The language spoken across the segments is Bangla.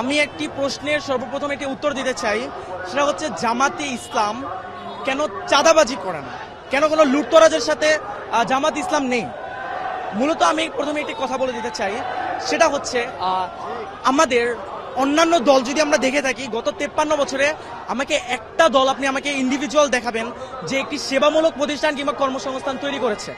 আমি একটি প্রশ্নের সর্বপ্রথম একটি উত্তর দিতে চাই। সেটা হচ্ছে, জামাতে ইসলাম কেন চাঁদাবাজি করে না? কেন কোনো লুটতরাজের সাথে জামাত ইসলাম নেই? মূলত আমি প্রথমে একটি কথা বলে দিতে চাই। সেটা হচ্ছে আমাদের অন্যান্য দল যদি আমরা দেখে থাকি, গত তেপ্পান্ন বছরে আমাকে একটা দল আপনি আমাকে ইন্ডিভিজুয়াল দেখাবেন যে একটি সেবামূলক প্রতিষ্ঠান কিংবা কর্মসংস্থান তৈরি করেছে।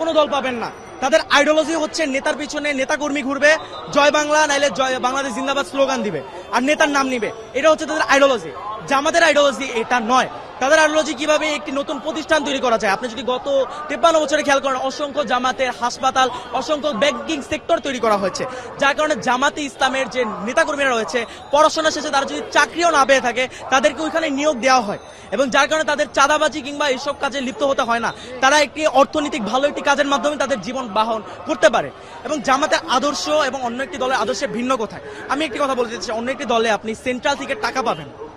কোনো দল পাবেন না। তাদের আইডিওলজি হচ্ছে নেতার পিছনে নেতাকর্মী ঘুরবে, জয় বাংলা, নাইলে জয় বাংলাদেশ জিন্দাবাদ স্লোগান দিবে, আর নেতার নাম নিবে। এটা হচ্ছে তাদের আইডিওলজি জামাতের আইডিওলজি এটা নয়। তাদের আইডিওলজি কীভাবে একটি নতুন প্রতিষ্ঠান তৈরি করা যায়? আপনি যদি গত তেপ্পান্ন বছরে খেয়াল করেন, অসংখ্য জামাতের হাসপাতাল, অসংখ্য ব্যাংকিং সেক্টর তৈরি করা হয়েছে। যার কারণে জামাতে ইসলামের যে নেতাকর্মীরা রয়েছে, পড়াশোনা শেষে তারা যদি চাকরিও না পেয়ে থাকে, তাদেরকে ওইখানে নিয়োগ দেওয়া হয়। এবং যার কারণে তাদের চাঁদাবাজি কিংবা এইসব কাজে লিপ্ত হতে হয় না। তারা একটি অর্থনৈতিক ভালো একটি কাজের মাধ্যমে তাদের জীবন বাহন করতে পারে। এবং জামাতের আদর্শ এবং অন্য একটি দলের আদর্শে ভিন্ন কোথায়? আমি একটি কথা বলতে চাই, অন্য একটি দলে আপনি সেন্ট্রাল থেকে টাকা পাবেন।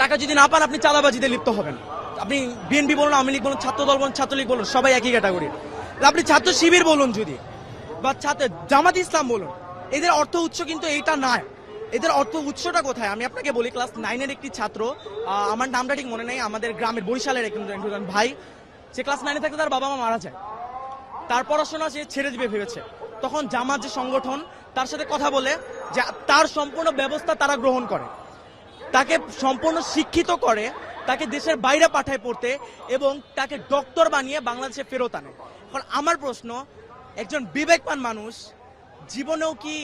টাকা যদি না পান, আপনি চাঁদাবাজিতে লিপ্ত হবেন। আপনি বিএনপি বলুন, আওয়ামী লীগ বলুন ছাত্র দল বলুন, ছাত্রলীগ বলুন, সবাই একই ক্যাটাগরি আপনি ছাত্র শিবির বলুন যদি, বা ছাত্র, জামাত ইসলাম বলুন, এদের অর্থ উৎস কিন্তু এইটা নয়। এদের অর্থ উৎসটা কোথায়? আমি আপনাকে বলি, ক্লাস নাইনের একটি ছাত্র আমার নামটা ঠিক মনে নেই, আমাদের গ্রামের বরিশালের একজন ভাই, সে ক্লাস নাইনে থাকতে তার বাবা মা মারা যায়। তার পড়াশোনা সে ছেড়ে দিবে ভেবেছে। তখন জামাত যে সংগঠন, তার সাথে কথা বলে যে তার সম্পূর্ণ ব্যবস্থা তারা গ্রহণ করে। তাকে সম্পূর্ণ শিক্ষিত করে, তাকে দেশের বাইরে পাঠায় পড়তে এবং তাকে ডক্টর বানিয়ে বাংলাদেশে ফেরত আনে। এখন আমার প্রশ্ন, একজন বিবেকবান মানুষ জীবনেও কি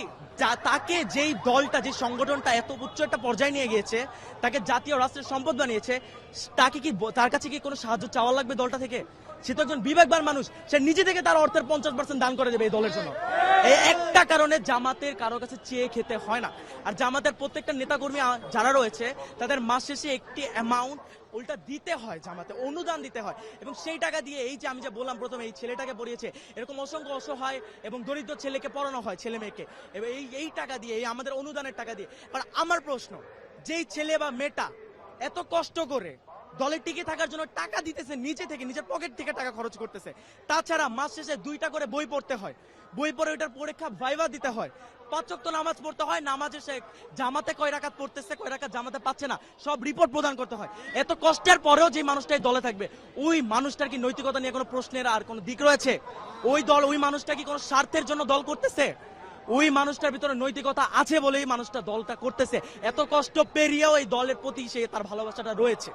তাকে যেই দলটা, যে সংগঠনটা এত উচ্চ একটা পর্যায়ে নিয়ে গিয়েছে, তাকে জাতীয় রাষ্ট্রের সম্পদ বানিয়েছে, তাকে কি তার কাছে কি কোনো সাহায্য চাওয়া লাগবে দলটা থেকে? সে তো একজন বিবেকবান মানুষ, সে নিজে থেকে তার অর্থের পঞ্চাশ পার্সেন্ট দান করে দেবে এই দলের জন্য। এই একটা কারণে জামাতের কারও কাছে চেয়ে খেতে হয় না। আর জামাতের প্রত্যেকটা নেতাকর্মী যারা রয়েছে, তাদের মাস শেষে একটি অ্যামাউন্ট উল্টা দিতে হয় জামাতে, অনুদান দিতে হয়। এবং সেই টাকা দিয়ে এই যে আমি যে বললাম প্রথমে, এই ছেলেটাকে পড়িয়েছে, এরকম অসংখ্য অসহায় এবং দরিদ্র ছেলেকে পড়ানো হয়, ছেলে মেয়েকে। এবং এই এই টাকা দিয়ে, এই আমাদের অনুদানের টাকা দিয়ে। কারণ আমার প্রশ্ন, যেই ছেলে বা মেয়েটা এত কষ্ট করে দলে টিকে থাকার জন্য টাকা দিতেছে নিজে থেকে, নিজের পকেট থেকে টাকা খরচ করতেছে। তাছাড়া মাস শেষে দুইটা করে বই পড়তে হয়। বই পড়ে ওইটার পরীক্ষা ভাইবা দিতে হয়। পাঁচক তো নামাজ পড়তে হয়, নামাজে সে জামাতে কয় রাকাত পড়তেছে, কয় রাকাত জামাতে পাচ্ছে না, সব রিপোর্ট প্রদান করতে হয়। এত কষ্টের পরেও যে মানুষটাই দলে থাকবে, ওই মানুষটার কি নৈতিকতা নিয়ে কোনো প্রশ্নের আর কোনো দিক রয়েছে? ওই দল, ওই মানুষটা কি কোনো স্বার্থের জন্য দল করতেছে? ওই মানুষটার ভিতরে নৈতিকতা আছে বলেই মানুষটা দলটা করতেছে। এত কষ্ট পেরিয়েও এই দলের প্রতি সে তার ভালোবাসাটা রয়েছে।